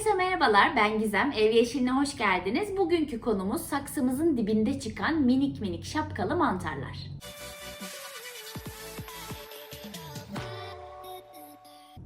Herkese merhabalar, ben Gizem. Ev Yeşiline hoş geldiniz. Bugünkü konumuz saksımızın dibinde çıkan minik minik şapkalı mantarlar.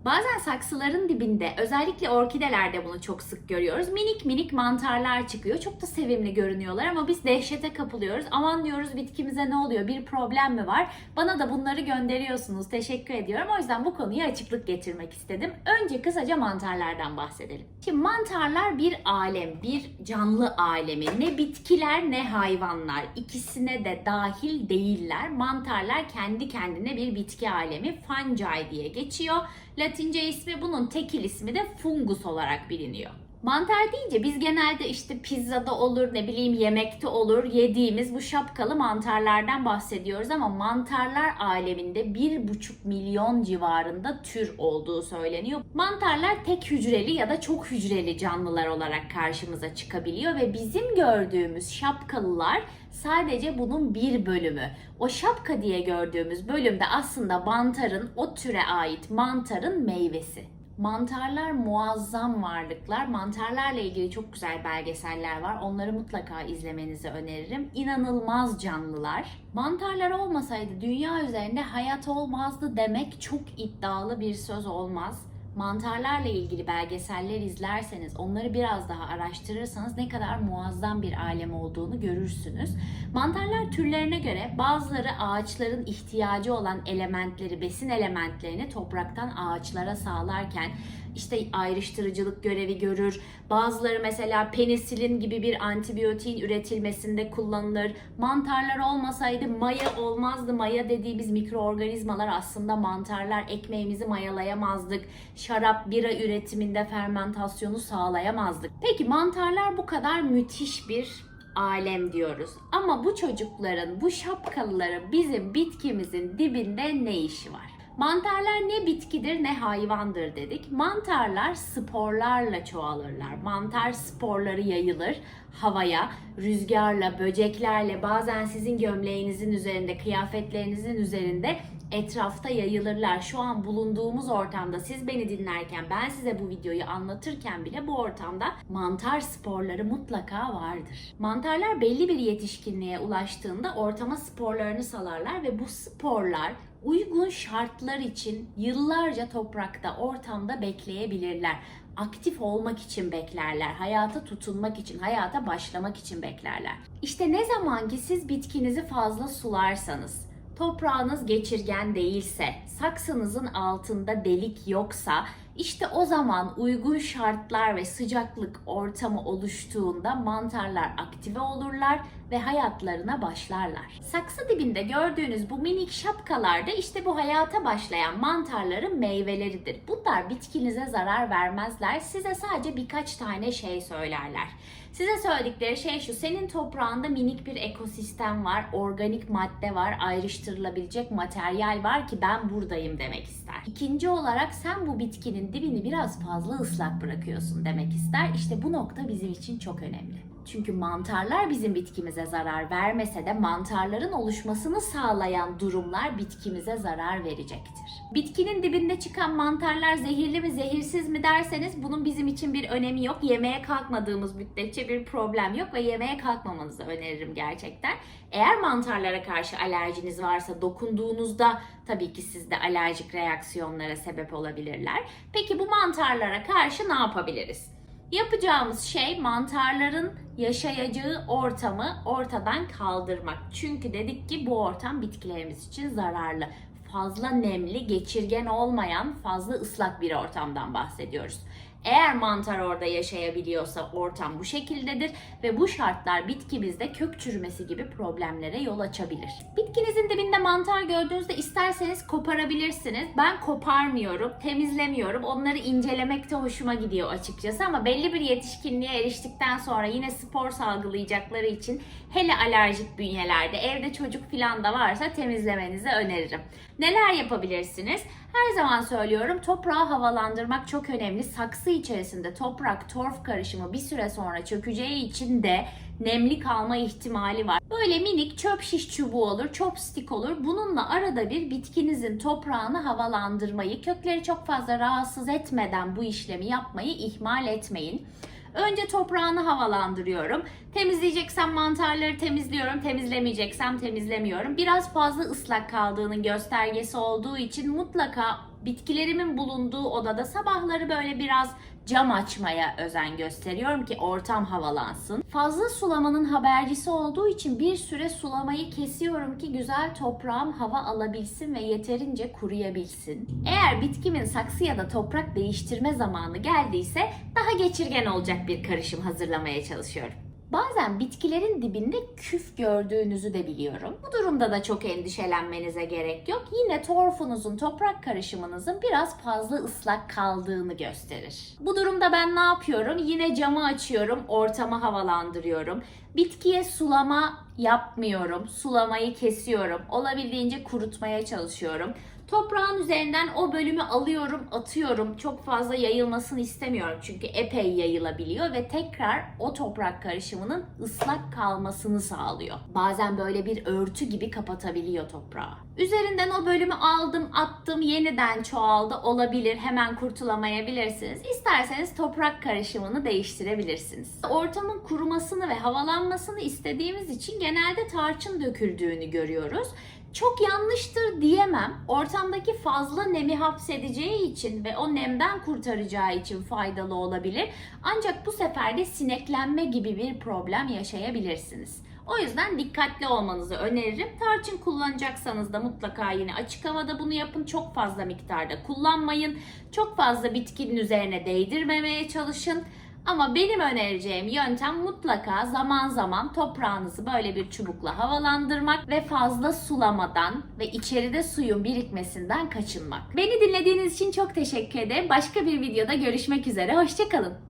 Bazen saksıların dibinde, özellikle orkidelerde bunu çok sık görüyoruz. Minik minik mantarlar çıkıyor. Çok da sevimli görünüyorlar ama biz dehşete kapılıyoruz. Aman diyoruz bitkimize ne oluyor? Bir problem mi var? Bana da bunları gönderiyorsunuz. Teşekkür ediyorum. O yüzden bu konuya açıklık getirmek istedim. Önce kısaca mantarlardan bahsedelim. Şimdi mantarlar bir alem, bir canlı alemi. Ne bitkiler ne hayvanlar. İkisine de dahil değiller. Mantarlar kendi kendine bir bitki alemi. Fungi diye geçiyor. Latince ismi bunun tekil ismi de fungus olarak biliniyor. Mantar deyince biz genelde işte pizzada olur, ne bileyim yemekte olur, yediğimiz bu şapkalı mantarlardan bahsediyoruz ama mantarlar aleminde 1,5 milyon civarında tür olduğu söyleniyor. Mantarlar tek hücreli ya da çok hücreli canlılar olarak karşımıza çıkabiliyor ve bizim gördüğümüz şapkalılar sadece bunun bir bölümü. O şapka diye gördüğümüz bölümde aslında mantarın, o türe ait mantarın meyvesi. Mantarlar muazzam varlıklar. Mantarlarla ilgili çok güzel belgeseller var. Onları mutlaka izlemenizi öneririm. İnanılmaz canlılar. Mantarlar olmasaydı dünya üzerinde hayat olmazdı demek çok iddialı bir söz olmaz mantarlarla ilgili belgeseller izlerseniz, onları biraz daha araştırırsanız ne kadar muazzam bir alem olduğunu görürsünüz. Mantarlar türlerine göre bazıları ağaçların ihtiyacı olan elementleri, besin elementlerini topraktan ağaçlara sağlarken işte ayrıştırıcılık görevi görür. Bazıları mesela penisilin gibi bir antibiyotiğin üretilmesinde kullanılır. Mantarlar olmasaydı maya olmazdı. Maya dediğimiz mikroorganizmalar aslında mantarlar. Ekmeğimizi mayalayamazdık. Şarap, bira üretiminde fermentasyonu sağlayamazdık. Peki mantarlar bu kadar müthiş bir alem diyoruz. Ama bu çocukların, bu şapkalıların bizim bitkimizin dibinde ne işi var? Mantarlar ne bitkidir ne hayvandır dedik. Mantarlar sporlarla çoğalırlar. Mantar sporları yayılır havaya, rüzgarla, böceklerle, bazen sizin gömleğinizin üzerinde, kıyafetlerinizin üzerinde etrafta yayılırlar. Şu an bulunduğumuz ortamda siz beni dinlerken, ben size bu videoyu anlatırken bile bu ortamda mantar sporları mutlaka vardır. Mantarlar belli bir yetişkinliğe ulaştığında ortama sporlarını salarlar ve bu sporlar uygun şartlar için yıllarca toprakta, ortamda bekleyebilirler. Aktif olmak için beklerler, hayata tutunmak için, hayata başlamak için beklerler. İşte ne zaman ki siz bitkinizi fazla sularsanız, toprağınız geçirgen değilse, saksınızın altında delik yoksa, işte o zaman uygun şartlar ve sıcaklık ortamı oluştuğunda mantarlar aktive olurlar ve hayatlarına başlarlar. Saksı dibinde gördüğünüz bu minik şapkalar da işte bu hayata başlayan mantarların meyveleridir. Bunlar bitkinize zarar vermezler. Size sadece birkaç tane şey söylerler. Size söyledikleri şey şu. Senin toprağında minik bir ekosistem var, organik madde var, ayrıştırılabilecek materyal var ki ben buradayım demek ister. İkinci olarak sen bu bitkinin dibini biraz fazla ıslak bırakıyorsun demek ister. İşte bu nokta bizim için çok önemli. Çünkü mantarlar bizim bitkimize zarar vermese de mantarların oluşmasını sağlayan durumlar bitkimize zarar verecektir. Bitkinin dibinde çıkan mantarlar zehirli mi zehirsiz mi derseniz bunun bizim için bir önemi yok. Yemeğe kalkmadığımız müddetçe bir problem yok ve yemeğe kalkmamanızı öneririm gerçekten. Eğer mantarlara karşı alerjiniz varsa dokunduğunuzda tabii ki sizde alerjik reaksiyonlara sebep olabilirler. Peki bu mantarlara karşı ne yapabiliriz? Yapacağımız şey mantarların yaşayacağı ortamı ortadan kaldırmak. Çünkü dedik ki bu ortam bitkilerimiz için zararlı. Fazla nemli, geçirgen olmayan, fazla ıslak bir ortamdan bahsediyoruz. Eğer mantar orada yaşayabiliyorsa ortam bu şekildedir ve bu şartlar bitkimizde kök çürümesi gibi problemlere yol açabilir. Bitkinizin dibinde mantar gördüğünüzde isterseniz koparabilirsiniz. Ben koparmıyorum, temizlemiyorum. Onları incelemekte hoşuma gidiyor açıkçası ama belli bir yetişkinliğe eriştikten sonra yine spor salgılayacakları için hele alerjik bünyelerde evde çocuk falan da varsa temizlemenizi öneririm. Neler yapabilirsiniz? Her zaman söylüyorum toprağı havalandırmak çok önemli. Saksı içerisinde toprak torf karışımı bir süre sonra çökeceği için de nemli kalma ihtimali var. Böyle minik çöp şiş çubuğu olur, chopstick olur. Bununla arada bir bitkinizin toprağını havalandırmayı, kökleri çok fazla rahatsız etmeden bu işlemi yapmayı ihmal etmeyin. Önce toprağını havalandırıyorum. Temizleyeceksem mantarları temizliyorum. Temizlemeyeceksem temizlemiyorum. Biraz fazla ıslak kaldığının göstergesi olduğu için mutlaka bitkilerimin bulunduğu odada sabahları böyle biraz cam açmaya özen gösteriyorum ki ortam havalansın. Fazla sulamanın habercisi olduğu için bir süre sulamayı kesiyorum ki güzel toprağım hava alabilsin ve yeterince kuruyabilsin. Eğer bitkimin saksı ya da toprak değiştirme zamanı geldiyse daha geçirgen olacak bir karışım hazırlamaya çalışıyorum. Bazen bitkilerin dibinde küf gördüğünüzü de biliyorum. Bu durumda da çok endişelenmenize gerek yok. Yine torfunuzun, toprak karışımınızın biraz fazla ıslak kaldığını gösterir. Bu durumda ben ne yapıyorum? Yine camı açıyorum, ortamı havalandırıyorum. Bitkiye sulama yapmıyorum. Sulamayı kesiyorum. Olabildiğince kurutmaya çalışıyorum. Toprağın üzerinden o bölümü alıyorum, atıyorum. Çok fazla yayılmasını istemiyorum çünkü epey yayılabiliyor ve tekrar o toprak karışımının ıslak kalmasını sağlıyor. Bazen böyle bir örtü gibi kapatabiliyor toprağı. Üzerinden o bölümü aldım, attım, yeniden çoğaldı olabilir. Hemen kurtulamayabilirsiniz. İsterseniz toprak karışımını değiştirebilirsiniz. Ortamın kurumasını ve havalanmasını istediğimiz için genelde tarçın döküldüğünü görüyoruz çok yanlıştır diyemem. Ortamdaki fazla nemi hapsedeceği için ve o nemden kurtaracağı için faydalı olabilir. Ancak bu sefer de sineklenme gibi bir problem yaşayabilirsiniz. O yüzden dikkatli olmanızı öneririm. Tarçın kullanacaksanız da mutlaka yine açık havada bunu yapın. Çok fazla miktarda kullanmayın. Çok fazla bitkinin üzerine değdirmemeye çalışın. Ama benim önereceğim yöntem mutlaka zaman zaman toprağınızı böyle bir çubukla havalandırmak ve fazla sulamadan ve içeride suyun birikmesinden kaçınmak. Beni dinlediğiniz için çok teşekkür ederim. Başka bir videoda görüşmek üzere. Hoşçakalın.